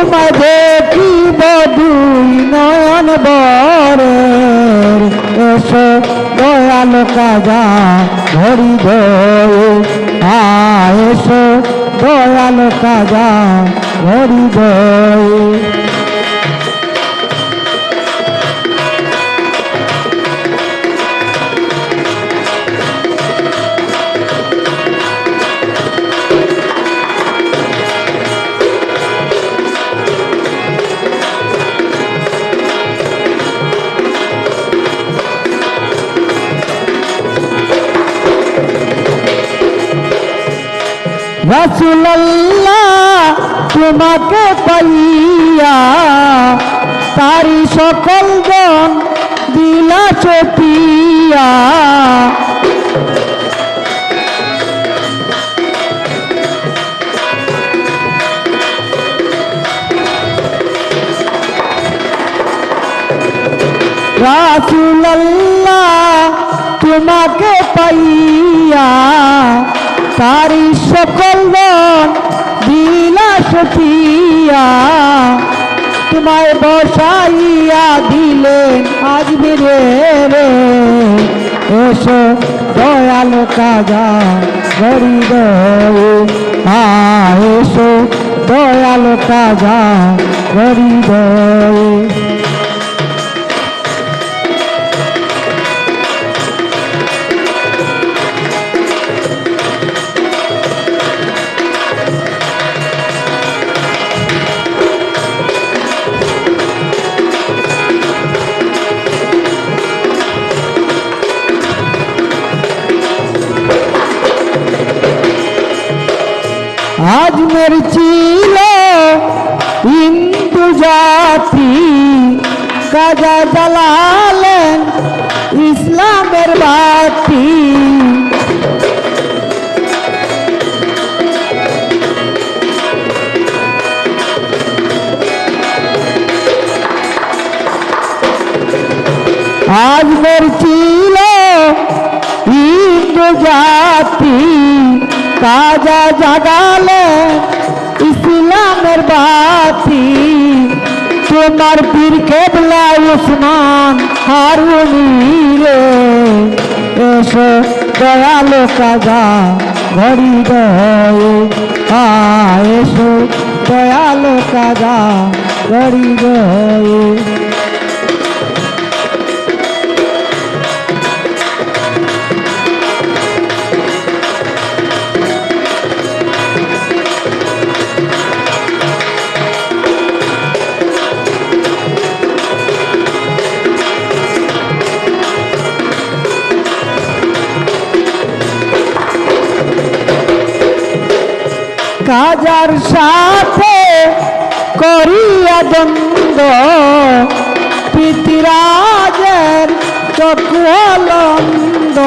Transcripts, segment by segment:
তোমায় দেখিব দুই নয়ন বরের এসো দয়াল কাজা ধরি দয়ে আ এসো দয়াল কাজা ধরি দয়ে রসুল্লাহ তোমাকে পাইয়া তারি সকল জন দিলা চটিয়া। রাসুল্লাহ তোমাকে পাইয়া তারি সকল দিলা সতিয়া তোমায় বসাইয়া দিলেন আজ রে রে। এসো দয়াল কাজা, গরিব এসো দয়াল কাজা, গরিব আজমের ছিল হিন্দু জাতি কাজা জ্বালালেন ইসলামের বাতি আজমের ছিল হিন্দু জাতি কাজা জাগালে ইসলামের বাতি। তোমার পীর কেবলা উসমান হারুনি রে। এসো দয়ালো কাজা ঘড়ি দয়ে। এসো দয়ালো কাজা ঘড়ি দয়ে। কাজার সাথে করিয়া দ্বন্দ্ব। পিতিরাজের চকুয়ালন্দ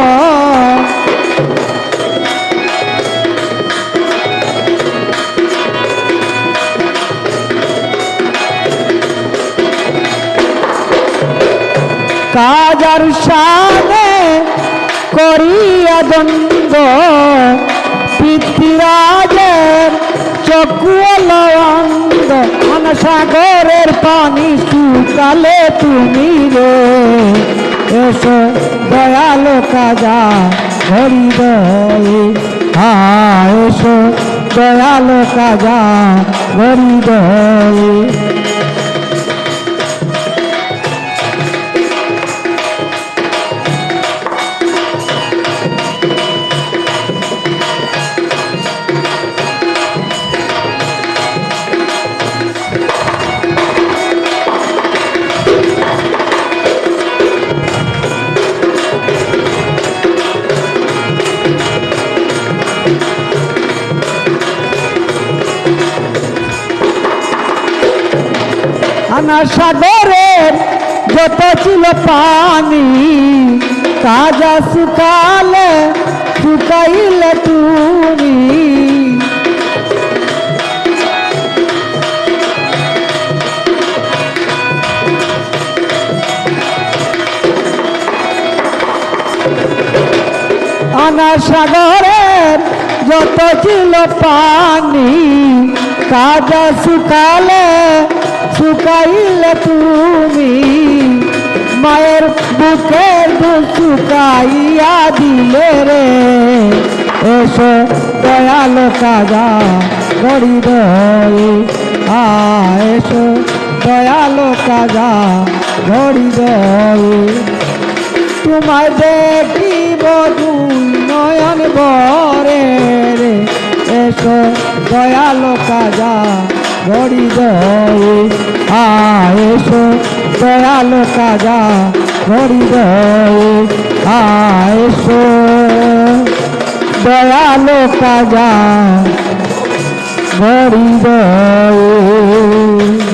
কাজার সাথে করিয়া দ্বন্দ্ব। পৃথ্বীরাজের চকুয়ালন্দ সাগরের পানি শুকালে তুমি রে। এসো দয়াল কাজা ধরি দয়ে হা এসো দয়াল কাজা ধরি আনা সাগরের যত ছিল পানি কাজা শুকালে শুকাইলে তুমি। আনা সাগরের যত ছিল পানি কাজা শুকালে শুকাইলে তুমি মায়ের দুধ শুকাইয়া দিলে রে। এসো দয়ালো কাজা দয়ে আ এসো দয়ালো কাজা গড়ি দয়ে তোমায় দেখিব দুই নয়ন বরে রে। এসো দয়ালো কাজা গড়ি দয়ে দয়াল কাজা গড়ি দয়ে দয়াল কাজা গড়ি দয়ে